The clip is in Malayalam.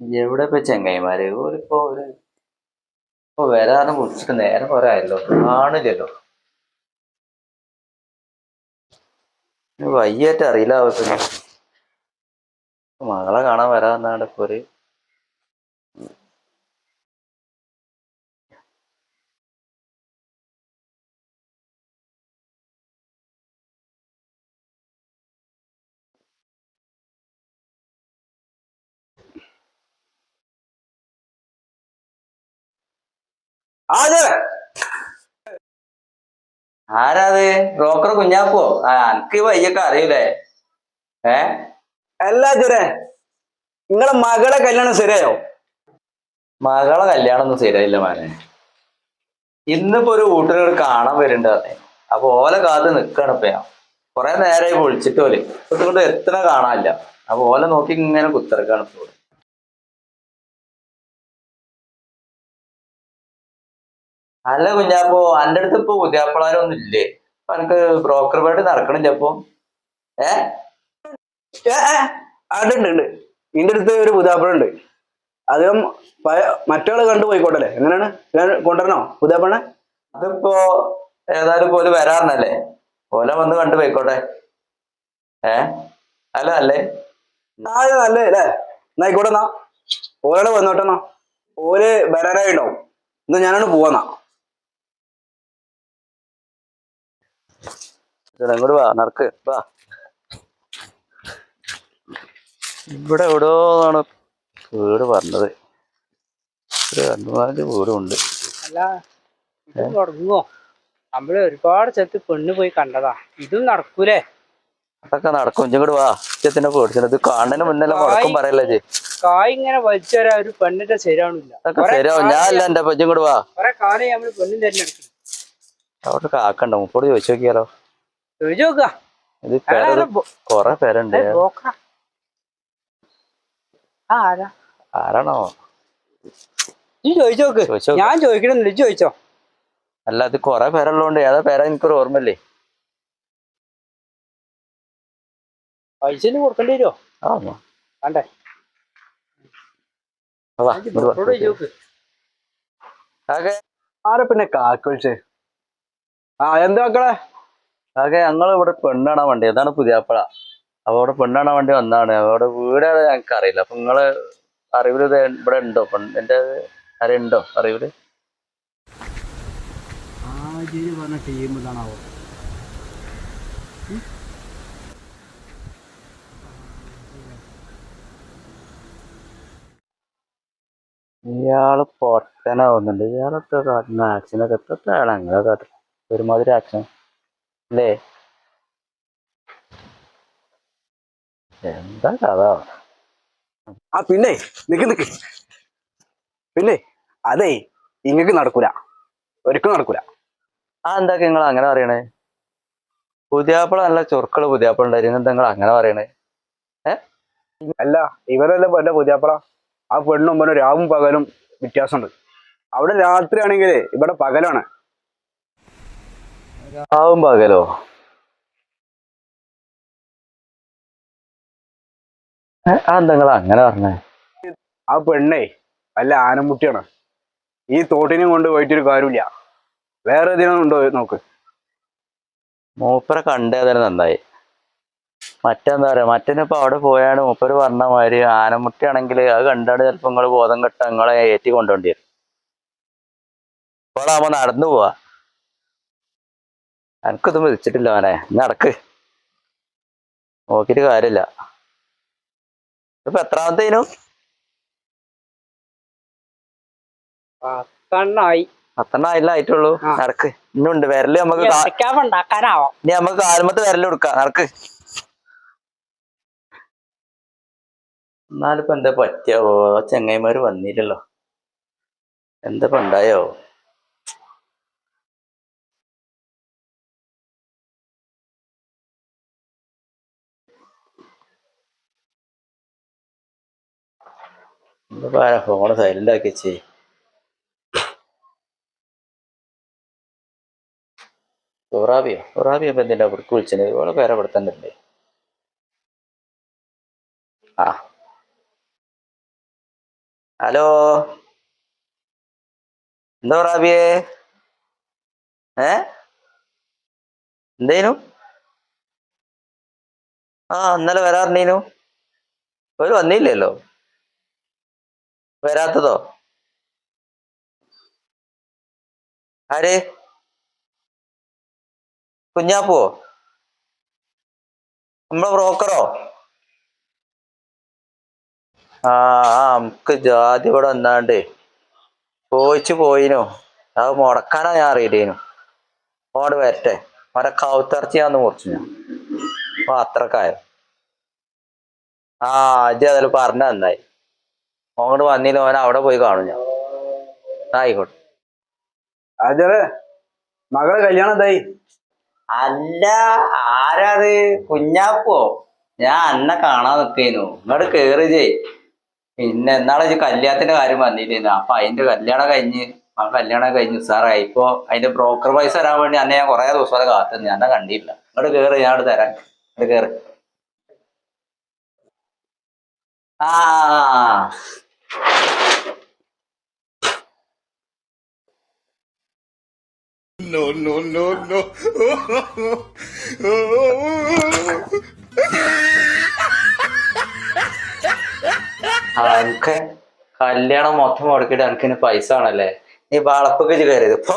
എവിടെ ഇപ്പൊ ചെങ്ങായിമാര്? ഓരിപ്പോ ഒരു ഇപ്പൊ വരാന്ന് വിളിച്ചിട്ട് നേരം കുറെ ആയല്ലോ. കാണില്ലല്ലോ വയ്യായിട്ട് അറിയില്ല അവർക്ക്. മകളെ കാണാൻ വരാന്നാണ് ഇപ്പൊ ഒരു ആരാത്? ബ്രോക്കർ കുഞ്ഞാപ്പോ? ആ എനിക്ക് വയ്യൊക്കെ അറിയൂലേ. ഏ? അല്ല ചെറേ നിങ്ങളെ മകളെ കല്യാണം ശരിയായോ? മകളെ കല്യാണം ഒന്നും ശരിയായില്ല മാനെ. ഇന്നിപ്പോ ഒരു കൂട്ടുകാർ കാണാൻ വരുന്നുണ്ട് അതെ അപ്പൊ ഓലെ കാത്ത് നിക്കാണ് ഇപ്പൊ ഞാൻ. കൊറേ നേരമായി വിളിച്ചിട്ട് ഓൽ. ഇങ്ങോട്ട് എത്ര കാണാനില്ല. അപ്പൊ ഓലെ നോക്കി ഇങ്ങനെ കുത്തിറക്കാണ് ഇപ്പൊ അല്ല കുഞ്ഞാപ്പോ അന്റെ അടുത്ത് ഇപ്പൊ പുതിയാപ്പിളാരൊന്നും ഇല്ലേ? അപ്പൊ എനിക്ക് ബ്രോക്കർ പായിട്ട് നടക്കണില്ല അപ്പൊ ഏ? ഇന്റെ ഉണ്ട് ഉണ്ട് ഉണ്ട്. നിന്റെ അടുത്ത് ഒരു പുതാപ്പഴുണ്ട് അതും മറ്റോളെ കണ്ടു പോയിക്കോട്ടല്ലേ എങ്ങനെയാണ്? ഞാൻ കൊണ്ടുവരണോ പുതാപ്പണ അതിപ്പോ ഏതായാലും പോലെ വരാറുണ്ടല്ലേ ഓലെ വന്ന് കണ്ടു പോയിക്കോട്ടെ. ഏ? അല്ല അല്ലേ? ആ നല്ലേ അല്ലേ? എന്നായിക്കോട്ടെ എന്നാ. ഓലോടെ വന്നോട്ടെന്നാ ഓൽ വരാനായിട്ടുണ്ടാവും എന്നാ ഞാനാണ് പോവാന്നാ ഇതാ, ഇങ്ങോട്ട് വാ നടക്ക്. വാ. ഇവിടെ എവിടെയോ ആണ് വീട് പറഞ്ഞത് രണ്ടു നാല് വീടുണ്ട്. അല്ല തുടങ്ങുവോ? നമ്മൾ ഒരുപാട് സ്ഥലത്ത് പെണ്ണ് പോയി കണ്ടതാ. ഇതും നടക്കൂലേ? അതൊക്കെ നടക്കും. ഇങ്ങോട്ട് വാ. ഇജ്ജത്തിന്റെ പേടിച്ചത് കാണുന്നതിന് മുന്നേ മുടക്കം പറയല്ലേ കായ് ഇങ്ങനെ വലിച്ചുവരാ ഒരു പെണ്ണിന്റെ ശരിയാണില്ല അതൊക്കെ ശരിയാവും. ഞാൻ അല്ല എന്റെ ഇജ്ജ് ഇങ്ങോട്ട് വാ. കൊറേ കാലം നമ്മൾ പെണ്ണും തന്നെ അവിടെ കാക്കണ്ട? മുപ്പോട് ചോദിച്ചു നോക്കിയാലോ? ചോദിച്ചു നോക്കുക ഇത് പേര് കൊറേ പേരുണ്ട്. ആ ആരാ? ആരാണോ? നീ ചോദിച്ചു നോക്ക് ചോദിച്ചു നോക്ക്. ഞാൻ ചോദിക്കണം ഇജ്ജ് ചോദിച്ചോ. അല്ല അത് കൊറേ പേരുള്ളതുകൊണ്ട് ഏതാ പേരാ എനിക്കൊരു ഓർമ്മല്ലേ പൈസ കൊടുക്കേണ്ടി വരുമോ വേണ്ടേ? ആരെ പിന്നെ കാക്ക വിളിച്ചേ? ആ എന്താ മക്കളെ? കാക്കെ ഞങ്ങൾ ഇവിടെ പെണ്ണാണ് വണ്ടി. അതാണ് പുതിയപ്പഴ അപ്പൊ ഇവിടെ പെണ്ണാണ് വണ്ടി വന്നാണ്. അവിടെ വീട് ഞങ്ങൾക്ക് അറിയില്ല. അപ്പൊ നിങ്ങൾ അറിവിൽ ഇവിടെ ഉണ്ടോ? എന്റെ ആരുണ്ടോ അറിവിൽ? പറഞ്ഞ ടീം ഇതാണാവോ ഇയാൾ പൊട്ടനാവുന്നുണ്ട്. ഇയാളൊക്കെ കാട്ടുന്ന ആക്ഷനൊക്കെ എത്രയാണ് അങ്ങനെ കാട്ടുന്നത് ഒരുമാതിരി ആക്ഷൻ അല്ലേ എന്താ കഥ ആ പിന്നെ നിക്ക് നിക്ക്. പിന്നെ അതെ ഇങ്ങക്ക് നടക്കൂല. ഒരിക്കലും നടക്കൂല. ആ എന്താ നിങ്ങൾ അങ്ങനെ പറയണേ? പുതിയാപ്പള നല്ല ചൊറുക്കൾ പുതിയാപ്പള ഉണ്ടായിരുന്നു. എന്താ നിങ്ങൾ അങ്ങനെ പറയണേ? അല്ല ഇവരല്ല എന്റെ പുതിയാപ്പള? ആ പെണ്ണും പെണ്ണും രാവും പകലും വ്യത്യാസമുണ്ട്. അവിടെ രാത്രി ആണെങ്കിൽ ഇവിടെ പകലാണ്. ആവും പകലോ? ആ നിങ്ങൾ അങ്ങനെ പറഞ്ഞേ? ആ പെണ്ണേ അല്ല ആനമുട്ടിയാണ്. ഈ തോട്ടിനെ കൊണ്ട് പോയിട്ടൊരു കാര്യമില്ല. വേറെ ഉണ്ടോ നോക്ക്. മൂപ്പരെ കണ്ടേതായാലും നന്നായി. മറ്റെന്താ പറയാ മറ്റേനിപ്പോ അവിടെ പോയാണ്. മൂപ്പര് പറഞ്ഞ മാതിരി ആനമുട്ടിയാണെങ്കിൽ അത് കണ്ടാണ് ചിലപ്പോ നിങ്ങൾ ബോധം കെട്ട നിങ്ങളെ ഏറ്റി കൊണ്ടുപോണ്ടി വരും. ഇപ്പോഴാകുമ്പോ നടന്നു പോവാ. എനിക്കൊന്നും വിളിച്ചിട്ടില്ല മോനെ. നീ നടക്ക്. നോക്കിയിട്ട് കാര്യമില്ല. ഇപ്പൊ എത്രാമത്തേനു പത്തെണ്ണായി. പത്തെണ്ണം ആയില്ല ആയിട്ടുള്ളൂ? നടക്ക്. ഇന്നുണ്ട്. വിരൽ നമുക്ക് ഇനി നമുക്ക് കാലുമത്ത് വിരൽ കൊടുക്കാം നടക്ക്. എന്നാലിപ്പോ എന്താ പറ്റിയാവോ? ചെങ്ങൈമാര് വന്നില്ലല്ലോ. എന്താ പണ്ടായോ ഉണ്ടായോ? എന്താ ഫോണ് സൈലന്റ് ആക്കി വെച്ചേ? സൊറാബിയോ? സൊറാബിയോ ഇപ്പൊ എന്തിനാ ഇവിടേക്ക് വിളിച്ചത്? ഇവളെ പേരെ ഇവിടെ ആ. ഹലോ? എന്താ റാബിയേ ഏ? എന്തേനു? ആ ഇന്നലെ വരാറുണ്ടേനു. ഒരു വന്നില്ലല്ലോ. വരാത്തതോ? ആര്? കുഞ്ഞാപ്പോ? നമ്മളെ ബ്രോക്കറോ? ആ ആ നമുക്ക് ജാതി ഇവിടെ വന്നാണ്ട്. പോയിച്ചു പോയിനു. അത് മുടക്കാനാ ഞാൻ അറിയില്ലേനു. ഓട് വരട്ടെ. അവരെ ഞാൻ മുറിച്ചു ഞാൻ. അപ്പൊ അത്രക്കായോ? ആ അജി അതിൽ പറഞ്ഞ നന്നായി. അങ്ങോട്ട് വന്നില്ല ഓൻ അവിടെ പോയി കാണും ഞാൻ. ആയിക്കോട്ടെ. അതെ മകളെ കല്യാണം എന്തായി? അല്ല ആരാത്? കുഞ്ഞാപ്പോ. ഞാൻ അന്നെ കാണാൻ നിക്കേനു. ഇങ്ങോട്ട് കേറി ചെയ് പിന്നെ എന്നാളെ കല്യാണത്തിന്റെ കാര്യം പറഞ്ഞില്ലേനു അപ്പൊ അതിന്റെ കല്യാണം കഴിഞ്ഞ് ആ കല്യാണം കഴിഞ്ഞു സാറേ ഇപ്പൊ അതിന്റെ ബ്രോക്കർ പൈസ തരാൻ വേണ്ടി അന്നെ ഞാൻ കുറെ ദിവസം വരെ കാത്തുന്നു. ഞാൻ കണ്ടില്ല ഇങ്ങോട്ട് കേറി ഞാൻ അവിടെ തരാം. ഇങ്ങോട്ട് കേറി. ആ. No, no, no, no. അനക്ക് കല്യാണം മൊത്തം മുടക്കിയിട്ട് അനക്കിന് പൈസ ആണല്ലേ നീ വളപ്പൊക്കെ കയറിയത് ഇപ്പൊ